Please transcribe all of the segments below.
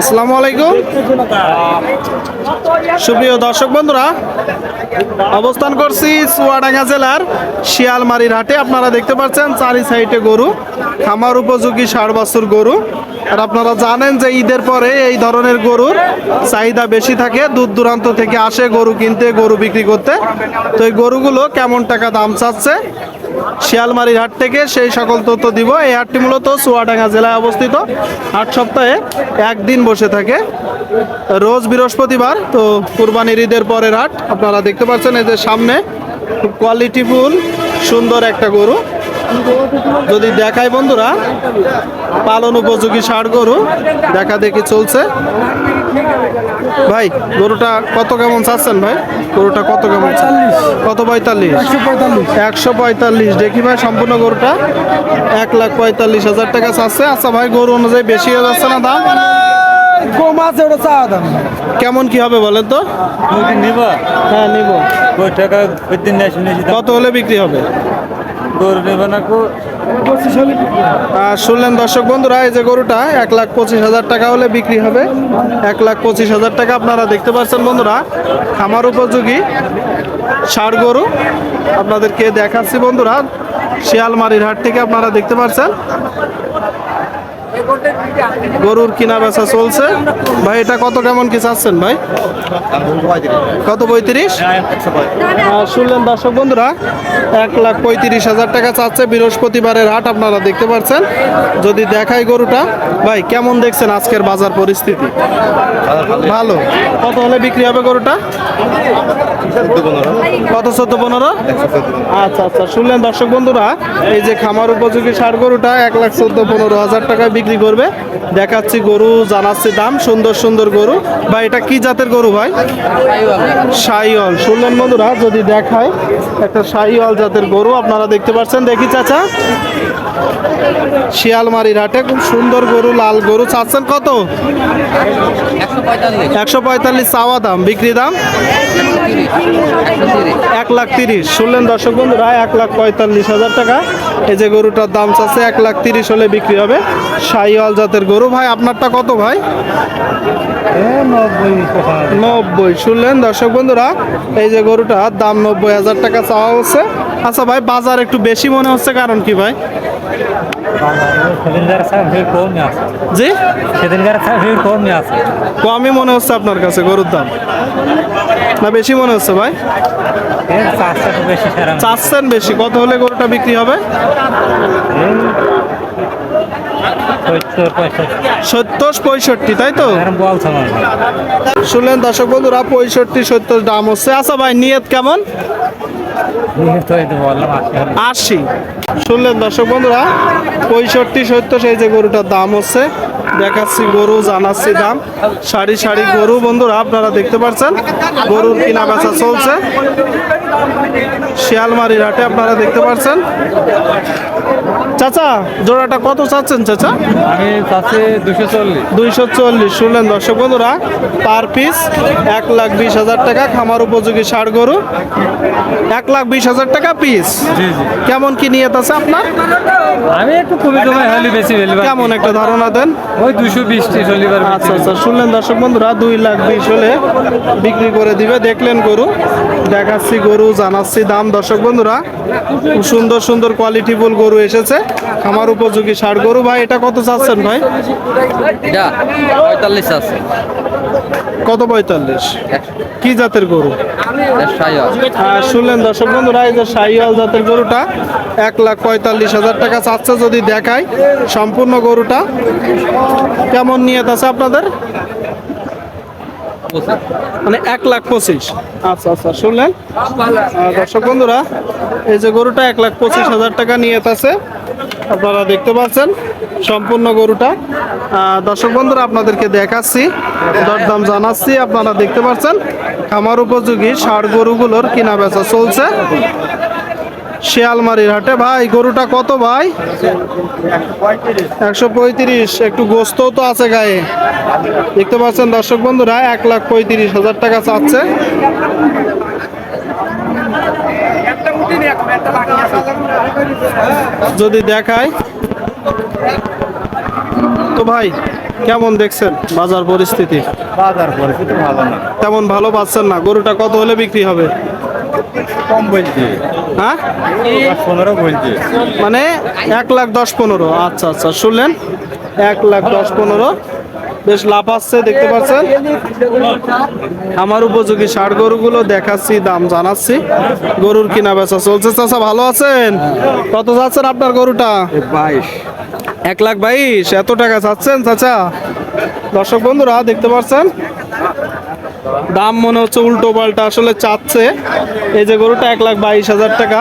আসসালামু আলাইকুম। সুপ্রিয় দর্শক বন্ধুরা, অবস্থান করছি চুয়াডাঙ্গা জেলার শিয়ালমারির হাটে। আপনারা দেখতে পাচ্ছেন চারি সাইডে গরু, খামার উপযোগী ষাট বছর গরু। আর আপনারা জানেন যে ঈদের পরে এই ধরনের গরুর চাহিদা বেশি থাকে, দূর দূরান্ত থেকে আসে গরু কিনতে, গরু বিক্রি করতে। তো এই গরুগুলো কেমন টাকা দাম চাচ্ছে? শিয়ালমারির হাট থেকে সেই সকল তথ্য দিব। এই হাটটি মূলত চুয়াডাঙ্গা জেলায় অবস্থিত। সপ্তাহে একদিন বসে থাকে। রোজ বৃহস্পতিবার, তো কুরবানির ঈদের পরের হাট, আপনারা দেখতে পাচ্ছেন যে সামনে, খুব কোয়ালিটিফুল সুন্দর একটা গরু। যদি দেখায় বন্ধুরা, পালন উপযোগী ষাড় গরু, দেখা দেখি চলছে। ভাই, গরুটা কত কেমন চাচ্ছেন ভাই? গরুটা কত? কত পঁয়তাল্লিশ? একশো পঁয়তাল্লিশ। দেখি ভাই সম্পূর্ণ গরুটা। এক লাখ পঁয়তাল্লিশ হাজার টাকা চাচ্ছে। আচ্ছা ভাই গরু অনুযায়ী বেশি হয়ে যাচ্ছে না দাম? কম আছে ওটা চা দাম। কেমন কি হবে বলেন তো? নিবো। হ্যাঁ নিব। টাকা কত হলে বিক্রি হবে? গরু নেব না শুনলেন দর্শক বন্ধুরা, এই যে গরুটা এক লাখ পঁচিশ হাজার টাকা হলে বিক্রি হবে। এক লাখ পঁচিশ হাজার টাকা আপনারা দেখতে পাচ্ছেন বন্ধুরা, খামার উপযোগী ষাড় গরু। আপনাদেরকে দেখাচ্ছি বন্ধুরা, শিয়ালমারির হাট থেকে আপনারা দেখতে পাচ্ছেন। গরুর কিনা বেচা চলছে। ভাই, এটা কত কেমন কি চাচ্ছেন ভাই? কত পঁয়ত্রিশ? শুনলেন দর্শক বন্ধুরা, এক লাখ পঁয়ত্রিশ হাজার টাকা চাচ্ছে বৃহস্পতিবারের হাট, আপনারা দেখতে পাচ্ছেন। যদি দেখাই গরুটা, ভাই, কেমন দেখছেন আজকের বাজার পরিস্থিতি? ভালো। কত হলে বিক্রি হবে গরুটা? কত চোদ্দ পনেরো? আচ্ছা আচ্ছা শুনলেন দর্শক বন্ধুরা, এই যে খামার উপযোগী সার গরুটা, এক লাখ চোদ্দ পনেরো হাজার টাকায় বিক্রি করবে। দেখাচ্ছি গরু, জানাচ্ছি দাম। সুন্দর সুন্দর গরু। বা এটা কি জাতের গরু ভাই? সাইওয়াল শুনলেন বন্ধুরা, যদি দেখায়, একটা সাইওয়াল জাতের গরু আপনারা দেখতে পাচ্ছেন। দেখি চাচা। শিয়ালমারির হাটে খুব সুন্দর গরু, লাল গরু। চাচ্ছেন কত? একশো পঁয়তাল্লিশ। চাওয়া দাম। বিক্রি দাম? এক লাখ তিরিশ। শুনলেন দর্শক বন্ধুরা, এক লাখ পঁয়তাল্লিশ হাজার টাকা। এই যে গরুটার দাম চাচ্ছে এক লাখ তিরিশ হলে বিক্রি হবে। সাইওয়াল জাতের গরু। ভাই আপনারটা কত ভাই? নব্বই শুনলেন? দর্শক বন্ধুরা এই যে গরুটার দাম নব্বই হাজার টাকা চাওয়া হচ্ছে। আচ্ছা ভাই বাজার একটু বেশি মনে হচ্ছে কারণ কি ভাই? জি? কমই মনে হচ্ছে আপনার কাছে গরুর দাম। না বেশি মনে হচ্ছে ভাই? চাচ্ছেন বেশি। কত হলে গরুটা বিক্রি হবে? সত্তর পঁয়ষট্টি তাই তো? শুনলেন দর্শক বন্ধুরা পঁয়ষট্টি সত্তর দাম হচ্ছে। আচ্ছা ভাই নিয়ত কেমন? আশি শুনলেন দর্শক বন্ধুরা পঁয়ষট্টি সত্তর সেই যে গরুটার দাম হচ্ছে। দেখাচ্ছি গরু, জানাচ্ছি দাম। সারি সারি গরু বন্ধুরা, আপনারা দেখতে পাচ্ছেন, গরুর কিনা বেচা চলছে। শিয়ালমারির হাটে আপনারা দেখতে পাচ্ছেন। চাচা জোড়াটা কত চাচ্ছেন চাচা? আমি চাচ্ছি দুশো চল্লিশ। দুইশো চল্লিশ। শুনলেন দর্শক বন্ধুরা পার পিস এক লাখ বিশ হাজার টাকা খামার উপযোগী ষাড় গরু। এক লাখ বিশ হাজার টাকা পিস। কেমন কি নিয়ত আছে আপনার? আমি একটু কমে কমে হলে বেশি ফেলবার কেমন একটা ধারণা দেন? ওই দুশো বিশ হলিবার আচ্ছা আচ্ছা। শুনলেন দর্শক বন্ধুরা দুই লাখ বিশ হলে বিক্রি করে দিবে। দেখলেন গরু দেখাচ্ছি গরু জানাচ্ছি দাম। দর্শক বন্ধুরা সুন্দর সুন্দর কোয়ালিটিফুল গরু এসেছে। আমার উপযোগী ষাড় গরু ভাই এটা কত চাচ্ছেন ভাই? এটা পঁয়তাল্লিশ আছে। কত পঁয়তাল্লিশ? কি জাতের গরু? আর শুনলেন দর্শক বন্ধুরা এই যে শাহিওয়াল জাতের গরুটা এক লাখ পঁয়তাল্লিশ হাজার টাকা চাচ্ছে যদি দেখায় সম্পূর্ণ গরুটা। কেমন নিয়ত আছে আপনাদের? মানে এক লাখ পঁচিশ। আচ্ছা আচ্ছা শুনলেন? দর্শক বন্ধুরা এই যে গরুটা এক লাখ পঁচিশ হাজার টাকা নিয়ত আছে। আপনারা দেখতে পাচ্ছেন সম্পূর্ণ গরুটা। দর্শক বন্ধুরা, আপনাদেরকে দেখাচ্ছি, দরদাম জানাচ্ছি, আপনারা দেখতে পাচ্ছেন, খামার উপযোগী ষাড় গরুগুলোর কিনা বেচা চলছে। শিয়ালমারির হাটে, ভাই, গরুটা কত ভাই? একশো পঁয়ত্রিশ, একটু গোস্ত তো আছে গায়ে। দেখতে পাচ্ছেন দর্শক বন্ধুরা, এক লাখ পঁয়ত্রিশ হাজার টাকা চাচ্ছে। যদি দেখায়। তো ভাই কেমন দেখছেন বাজার পরিস্থিতি? বাজার পরিস্থিতি ভালো না। তেমন ভালো পাচ্ছেন না? গরুটা কত হলে বিক্রি হবে? কম বলছি। হ্যাঁ? পনেরো বলছি। মানে এক লাখ দশ পনেরো। আচ্ছা আচ্ছা শুনলেন? এক লাখ দশ পনেরো। বেশ লাভ আসছে দেখতে পাচ্ছেন? আমার উপযোগী ষাট গরুগুলো দেখাচ্ছি দাম জানাচ্ছি। গরুর কিনা বেচা চলছে। চাচা ভালো আছেন? কত যাচ্ছেন আপনার গরুটা? বাইশ। এক লাখ বাইশ। এত টাকা চাচ্ছেন চাচা? দর্শক বন্ধুরা দেখতে পাচ্ছেন? দাম মনে হচ্ছে উল্টো পাল্টা আসলে চাচ্ছে। এই যে গরুটা এক লাখ বাইশ হাজার টাকা।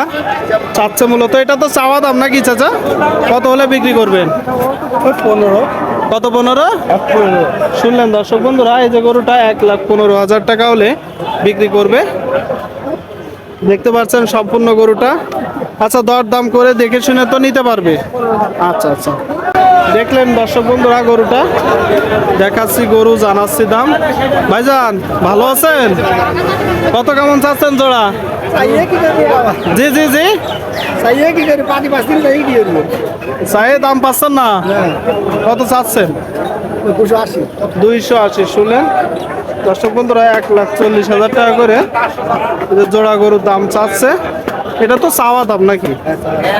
চাচ্ছে মূলত এটা তো চাওয়া দাম নাকি চাচা? কত হলে বিক্রি করবেন? পনেরো। কত পনেরো? শুনলেন দর্শক বন্ধুরা এই যে গরুটা এক লাখ পনেরো হাজার টাকা হলে বিক্রি করবে। দেখতে পাচ্ছেন সম্পূর্ণ গরুটা। আচ্ছা দর দাম করে দেখে শুনে তো নিতে পারবে। আচ্ছা আচ্ছা। দেখলেন দর্শক বন্ধুরা গরুটা। দেখাচ্ছি গরু জানাচ্ছি দাম। ভাইজান ভালো আছেন? কত কেমন চাচ্ছেন জোড়া? জি জি জি। দেবো। দাম পাচ্ছেন না? কত চাচ্ছেন? দুইশো আশি শুনলেন দর্শক বন্ধুরা এক লাখ চল্লিশ হাজার টাকা করে জোড়া গরুর দাম চাচ্ছে। এটা তো চাওয়া দাম নাকি?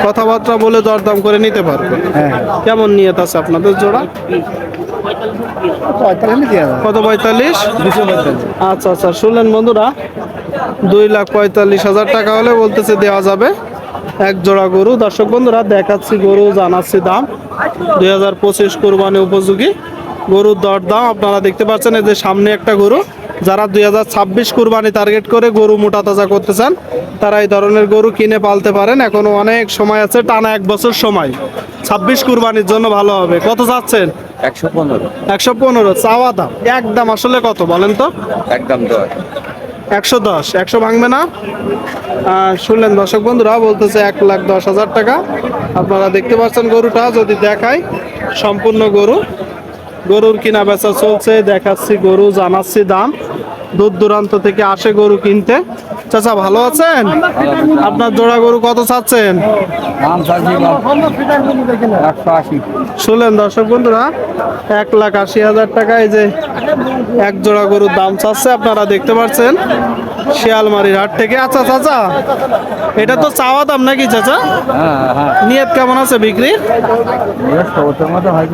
কথাবার্তা বলে দরদাম করে নিতে পারবে। কেমন নিয়ত আছে আপনাদের জোড়া? কত পঁয়তাল্লিশ? আচ্ছা আচ্ছা শুনলেন বন্ধুরা দুই লাখ পঁয়তাল্লিশ হাজার টাকা হলে বলতেছে দেওয়া যাবে এক জোড়া গরু। দর্শক বন্ধুরা দেখাচ্ছি গরু জানাচ্ছি দাম। দুই হাজার পঁচিশ কোরবানি উপযোগী গরুর দর দাম আপনারা দেখতে পাচ্ছেন এই যে সামনে একটা গরু। যারা দুই হাজার ছাব্বিশ কোরবানি টার্গেট করে গরু মোটা তাজা করতে চান তারা এই ধরনের গরু কিনে পালতে পারেন। এখনও অনেক সময় আছে টানা এক বছর সময়। ছাব্বিশ কুরবানির জন্য ভালো হবে। কত চাচ্ছেন? একশো পনেরো। একশো পনেরো। চাওয়া দাম। একদম আসলে কত বলেন তো? একদম দশ। একশো দশ। একশো ভাঙবে না? শুনলেন দর্শক বন্ধুরা বলতেছে এক লাখ দশ হাজার টাকা। আপনারা দেখতে পাচ্ছেন গরুটা যদি দেখাই সম্পূর্ণ গরু। গরুর কিনা বেচা চলছে দেখাচ্ছি গরু জানাচ্ছি দাম। দূর দূরান্ত থেকে আসে গরু কিনতে। চাচা ভালো আছেন? আপনার জোড়া গরু কত চাচ্ছেন? শুনলেন দর্শক বন্ধুরা এক লাখ আশি হাজার টাকা এই যে এক জোড়া গরুর দাম চাচ্ছে আপনারা দেখতে পাচ্ছেন। শিয়ালমারির হাট থেকে। আচ্ছা চাচা এটা তো চাওয়া দাম নাকি চাচা? হ্যাঁ হ্যাঁ। নিয়ত কেমন আছে বিক্রি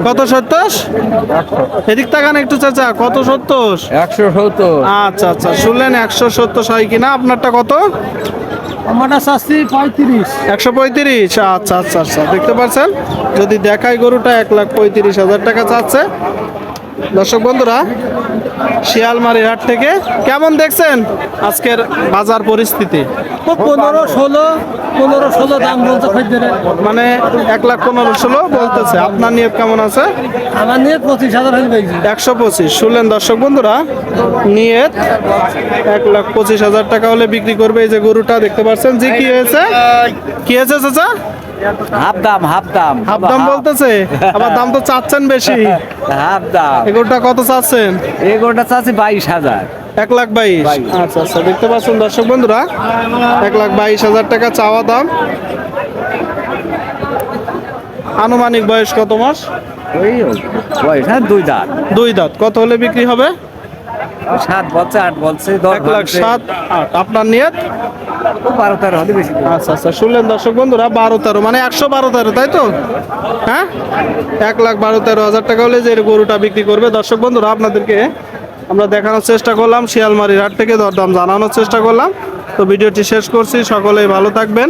কত সত্তর? এদিক তাকান একটু চাচা কত সত্তর? একশো সত্তর। আচ্ছা আচ্ছা শুনলেন একশো সত্তর হয় কিনা? আপনারটা কত? আমারটা চাচ্ছি পঁয়ত্রিশ। একশো পঁয়ত্রিশ আচ্ছা আচ্ছা আচ্ছা দেখতে পাচ্ছেন? যদি দেখায় গরুটা এক লাখ পঁয়ত্রিশ হাজার টাকা চাচ্ছে। দর্শক বন্ধুরা শিয়ালমারির হাট থেকে কেমন দেখছেন আজকের বাজার পরিস্থিতি? পনেরো ষোলো পনেরো ষোলো দাম বলতে মানে এক লাখ পনেরো ষোলো বলতেছে। আপনার নিয়ত কেমন আছে? আমার নিয়ে পঁচিশ হাজার একশো পঁচিশ। শুনলেন দর্শক বন্ধুরা নিয়ত এক লাখ পঁচিশ হাজার টাকা হলে বিক্রি করবে এই যে গরুটা দেখতে পাচ্ছেন? যে কি হয়েছে? কি হয়েছে চাচা? হাফ দাম হাফ দাম। হাফ দাম বলতেছে? আবার দাম তো চাচ্ছেন বেশি। হাফ দাম। এগুলোটা কত চাচ্ছেন? এগোটা চাচ্ছি বাইশ হাজার। এক লাখ বাইশ। আচ্ছা আচ্ছা দেখতে পাচ্ছেন দর্শক বন্ধুরা। এক লাখ বাইশ হাজার টাকা চাওয়া দাম। আনুমানিক বয়স কত মাস? ওই বয়স হ্যাঁ দুই দাঁত। দুই দাঁত। কত হলে বিক্রি হবে? সাত বলছে আট বলছে দশ এক লাখ সাত। আট। আপনার নিয়ত? বারো তেরো, হলে বেশি। আচ্ছা আচ্ছা শুনলেন দর্শক বন্ধুরা, বারো তেরো মানে একশো বারো তেরো, তাই তো? হ্যাঁ? এক লাখ বারো তেরো হাজার টাকা হলে যে গরুটা বিক্রি করবে, দর্শক বন্ধুরা, আপনাদেরকে আমরা দেখানোর চেষ্টা করলাম, শিয়ালমারির হাট থেকে দরদাম জানানোর চেষ্টা করলাম। তো ভিডিওটি শেষ করছি, সকলেই ভালো থাকবেন।